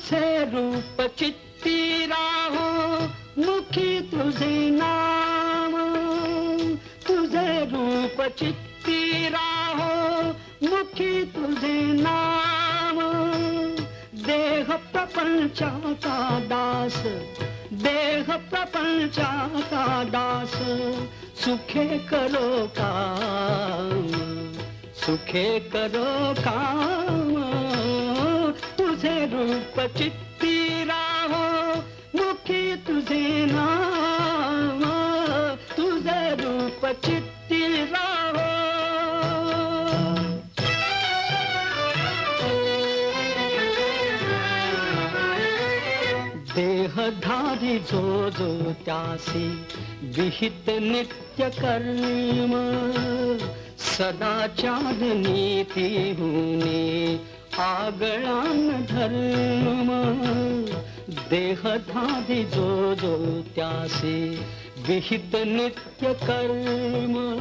तुझे रूप चित्ती राहो, मुखी तुझे नाम। तुझे रूप चित्ती राहो, मुखी तुझे नाम। देह प्रपंचाचा दास, देह प्रपंचाचा दास, सुखे करो काम, सुखे करो काम। तुझे रूप चित्ती राहो मुखी तुझे नाम तुझे रूप चित्ती राहो। देहधारी जो जो त्यासी विहित नित्य कर्म सदाचार नीती होणे आगळान धर्म देहधारी जो जो त्यासी विहित नित्य कर्म.